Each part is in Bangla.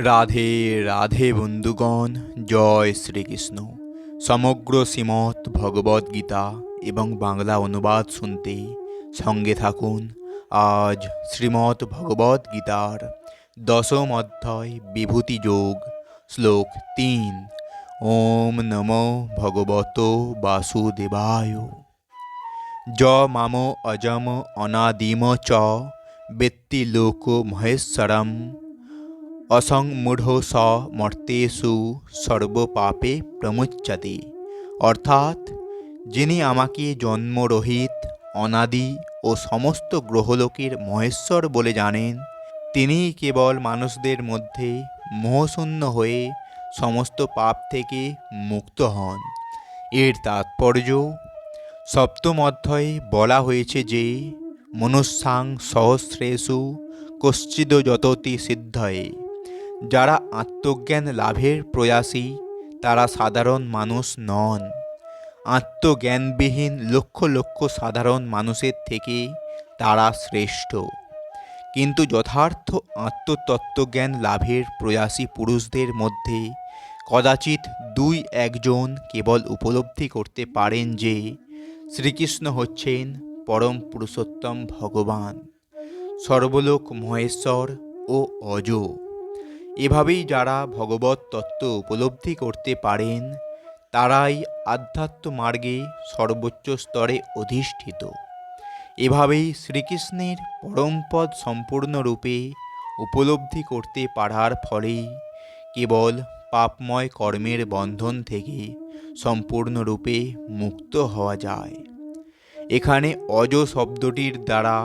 রাধে রাধে বন্ধুগণ, জয় শ্রীকৃষ্ণ। সমগ্র শ্রীমৎ ভগবদ গীতা এবং বাংলা অনুবাদ শুনতে সঙ্গে থাকুন। আজ শ্রীমৎ ভগবদ গীতার দশম অধ্যায় বিভূতি যোগ, শ্লোক তিন। ওম নমো ভগবত বাসুদেবায়। য মাম অজম অনাদিম চ, বেত্তি লোক মহেশ্বরম। অসংমূঢ় স মর্তেষু সর্বপাপে প্রমুচ্যতে অর্থাৎ যিনি আমাকে জন্মরহিত, অনাদি ও সমস্ত গ্রহলোকের মহেশ্বর বলে জানেন তিনি কেবল মানুষদের মধ্যে মোহশূন্য হয়ে সমস্ত পাপ থেকে মুক্ত হন। এর তাৎপর্য, সপ্তম অধ্যায়ে বলা হয়েছে যে, মনুষ্যাং সহস্রেষু কশ্চিদ যততি সিদ্ধয়ে। যারা আত্মজ্ঞান লাভের প্রয়াসী, তারা সাধারণ মানুষ নন। আত্মজ্ঞানবিহীন লক্ষ লক্ষ সাধারণ মানুষের থেকে তারা শ্রেষ্ঠ। কিন্তু যথার্থ আত্মতত্ত্বজ্ঞান লাভের প্রয়াসী পুরুষদের মধ্যে কদাচিৎ দুই একজন কেবল উপলব্ধি করতে পারেন যে শ্রীকৃষ্ণ হচ্ছেন পরম পুরুষোত্তম ভগবান, সর্বলোক মহেশ্বর ও অজ। এভাবেই যারা ভগবত তত্ত্ব উপলব্ধি করতে পারেন, তারাই আধ্যাত্ম মার্গে সর্বোচ্চ স্তরে অধিষ্ঠিত। এভাবেই শ্রীকৃষ্ণের পরমপদ সম্পূর্ণরূপে উপলব্ধি করতে পারার ফলেই কেবল পাপময় কর্মের বন্ধন থেকে সম্পূর্ণরূপে মুক্ত হওয়া যায়। এখানে অজ শব্দটির দ্বারা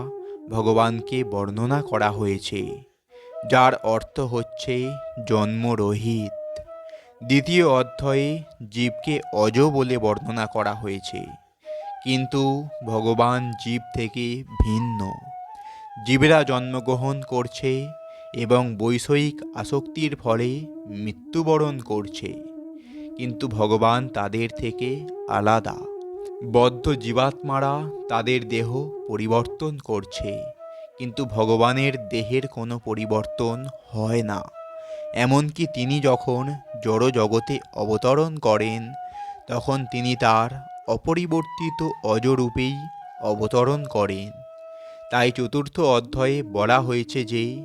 ভগবানকে বর্ণনা করা হয়েছে। যার অর্থ হচ্ছে জন্মরহিত দ্বিতীয় অধ্যায়ে জীবকে অজ বলে বর্ণনা করা হয়েছে। কিন্তু ভগবান জীব থেকে ভিন্ন। জীবেরা জন্মগ্রহণ করছে এবং বৈষয়িক আসক্তির ফলে মৃত্যুবরণ করছে। কিন্তু ভগবান তাদের থেকে আলাদা। বদ্ধ জীবাত্মারা তাদের দেহ পরিবর্তন করছে। কিন্তু ভগবানের দেহের কোনো পরিবর্তন হয় না। এমনকি তিনি যখন জড় জগতে অবতরণ করেন, তখন তিনি তার অপরিবর্তিত অজরূপেই অবতরণ করেন। তাই চতুর্থ অধ্যায়ে বলা হয়েছে যে,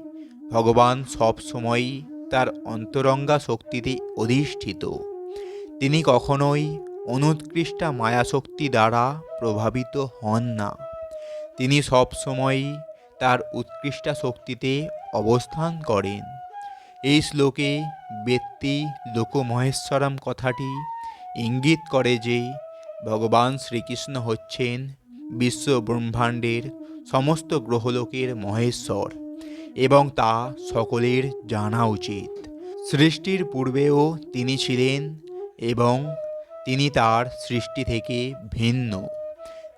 ভগবান সব সময়ই তার অন্তরঙ্গা শক্তিতে অধিষ্ঠিত। তিনি কখনোই অনুৎকৃষ্টা মায়াশক্তি দ্বারা প্রভাবিত হন না। তিনি সব সময়ই তার উৎকৃষ্টা শক্তিতে অবস্থান করেন। এই শ্লোকে ব্যক্তি লোকমহেশ্বরম কথাটি ইঙ্গিত করে যে, ভগবান শ্রীকৃষ্ণ হচ্ছেন বিশ্ব ব্রহ্মাণ্ডের সমস্ত গ্রহলোকের মহেশ্বর এবং তা সকলের জানা উচিত। সৃষ্টির পূর্বেও তিনি ছিলেন এবং তিনি তার সৃষ্টি থেকে ভিন্ন।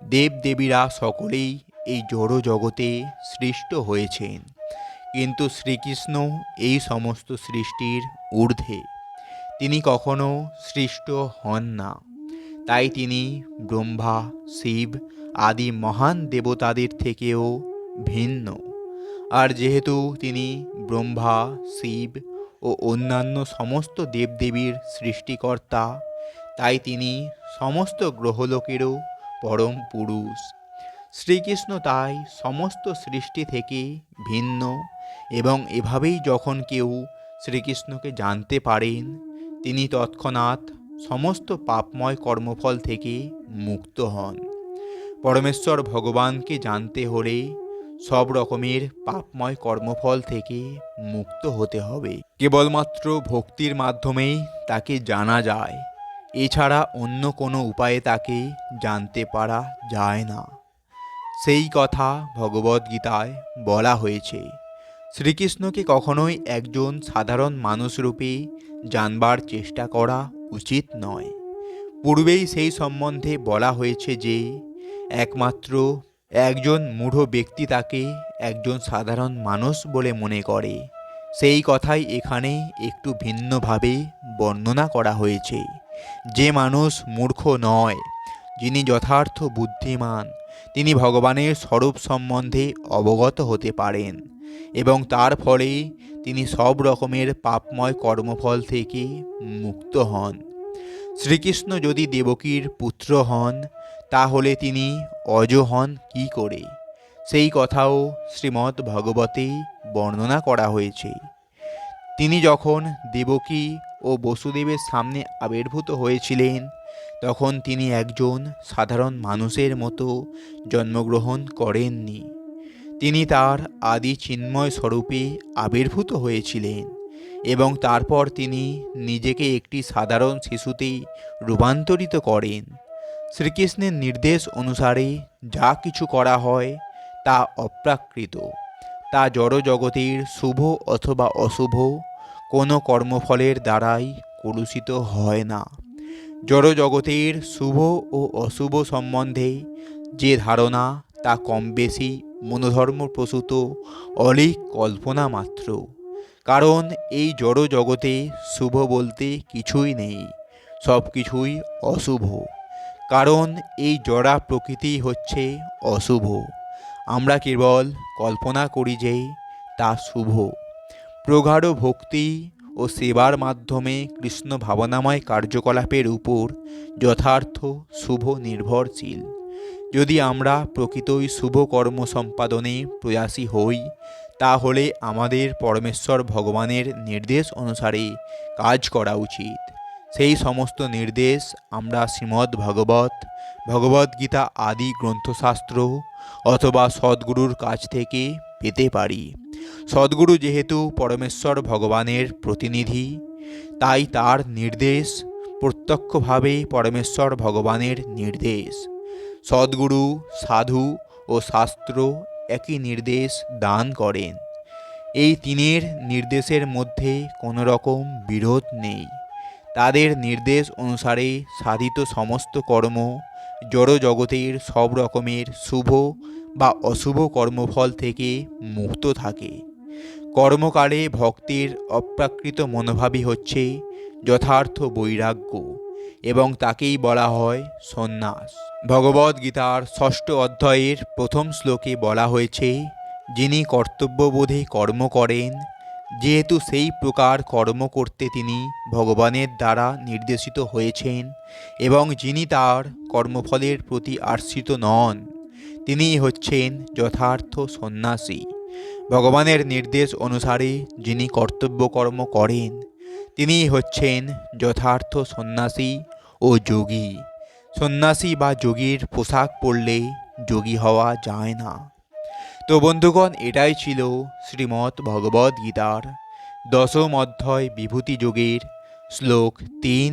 দেবদেবীরা সকলেই এই জড় জগতে সৃষ্ট হয়েছেন। কিন্তু শ্রীকৃষ্ণ এই সমস্ত সৃষ্টির ঊর্ধ্বে। তিনি কখনো সৃষ্ট হন না। তাই তিনি ব্রহ্মা, শিব আদি মহান দেবতাদের থেকেও ভিন্ন। আর যেহেতু তিনি ব্রহ্মা, শিব ও অন্যান্য সমস্ত দেবদেবীর সৃষ্টিকর্তা, তাই তিনি সমস্ত গ্রহলোকেরও পরম পুরুষ। শ্রীকৃষ্ণ তাই সমস্ত সৃষ্টি থেকে ভিন্ন এবং এভাবেই যখন কেউ শ্রীকৃষ্ণকে জানতে পারেন, তিনি তৎক্ষণাৎ সমস্ত পাপময় কর্মফল থেকে মুক্ত হন। পরমেশ্বর ভগবানকে জানতে হলে সব রকমের পাপময় কর্মফল থেকে মুক্ত হতে হবে। কেবলমাত্র ভক্তির মাধ্যমেই তাকে জানা যায়, এছাড়া অন্য কোনো উপায়ে তাকে জানতে পারা যায় না। সেই কথা ভগবদ্গীতায় বলা হয়েছে। শ্রীকৃষ্ণকে কখনোই একজন সাধারণ মানুষরূপে জানবার চেষ্টা করা উচিত নয়। পূর্বেই সেই সম্বন্ধে বলা হয়েছে যে, একমাত্র একজন মূঢ় ব্যক্তি তাকে একজন সাধারণ মানুষ বলে মনে করে। সেই কথাই এখানে একটু ভিন্নভাবে বর্ণনা করা হয়েছে। যে মানুষ মূর্খ নয়, যিনি যথার্থ বুদ্ধিমান তিনি ভগবানের স্বরূপ সম্বন্ধে অবগত হতে পারেন এবং তার ফলে তিনি সব রকমের পাপময় কর্মফল থেকে মুক্ত হন। শ্রীকৃষ্ণ যদি দেবকীর পুত্র হন, তাহলে তিনি অজ হন কী করে? সেই কথাও শ্রীমদ্ ভগবতে বর্ণনা করা হয়েছে। তিনি যখন দেবকী ও বসুদেবের সামনে আবির্ভূত হয়েছিলেন তখন তিনি একজন সাধারণ মানুষের মতো জন্মগ্রহণ করেননি। তিনি তার আদি চিন্ময় স্বরূপে আবির্ভূত হয়েছিলেন এবং তারপর তিনি নিজেকে একটি সাধারণ শিশুতেই রূপান্তরিত করেন। শ্রীকৃষ্ণের নির্দেশ অনুসারে যা কিছু করা হয় তা অপ্রাকৃত, তা জড় জগতের শুভ অথবা অশুভ, কোনো কর্মফলের দ্বারাই কলুষিত হয় না। জড় জগতের শুভ ও অশুভ সম্বন্ধে যে ধারণা, তা কম বেশি মনোধর্ম প্রসূত অলিক কল্পনা মাত্র। কারণ এই জড় জগতে শুভ বলতে কিছুই নেই, সব কিছুই অশুভ। কারণ এই জড়া প্রকৃতি হচ্ছে অশুভ। আমরা কেবল কল্পনা করি যে, তা শুভ। প্রগাঢ় ভক্তি ও সেবার মাধ্যমে কৃষ্ণ ভাবনাময় কার্যকলাপের উপর যথার্থ শুভ নির্ভরশীল যদি আমরা প্রকৃতই শুভ কর্ম সম্পাদনে প্রয়াসী হই, তাহলে আমাদের পরমেশ্বর ভগবানের নির্দেশ অনুসারে কাজ করা উচিত। সেই সমস্ত নির্দেশ আমরা শ্রীমদ্ ভগবত ভগবদ্গীতা আদি গ্রন্থশাস্ত্র অথবা সদ্গুরুর কাছ থেকে পেতে পারি। সদ্গুরু যেহেতু পরমেশ্বর ভগবানের প্রতিনিধি, তাই তার নির্দেশ, প্রত্যক্ষভাবে পরমেশ্বর ভগবানের নির্দেশ। সদ্গুরু, সাধু ও শাস্ত্র একই নির্দেশ দান করেন। এই তিনের নির্দেশের মধ্যে কোনো রকম বিরোধ নেই। তাদের নির্দেশ অনুসারে সাধিত সমস্ত কর্ম জড় জগতের সব রকমের শুভ বা অশুভ কর্মফল থেকে মুক্ত থাকে। কর্মকালে ভক্তির অপ্রাকৃত মনোভাবই হচ্ছে যথার্থ বৈরাগ্য এবং তাকেই বলা হয় সন্ন্যাস। ভগবদ্গীতার ষষ্ঠ অধ্যায়ের প্রথম শ্লোকে বলা হয়েছে, যিনি কর্তব্যবোধে কর্ম করেন, যেহেতু সেই প্রকার কর্ম করতে তিনি ভগবানের দ্বারা নির্দেশিত হয়েছেন এবং যিনি তার কর্মফলের প্রতি আশ্রিত নন তিনি হচ্ছেন যথার্থ সন্ন্যাসী। ভগবানের নির্দেশ অনুসারে যিনি কর্তব্য কর্ম করেন, তিনি হচ্ছেন যথার্থ সন্ন্যাসী ও যোগী। সন্ন্যাসী বা যোগীর পোশাক পরলে যোগী হওয়া যায় না। তো বন্ধুগণ, এটাই ছিল শ্রীমৎ ভগবদ গীতার দশম অধ্যায় বিভূতি যোগের শ্লোক তিন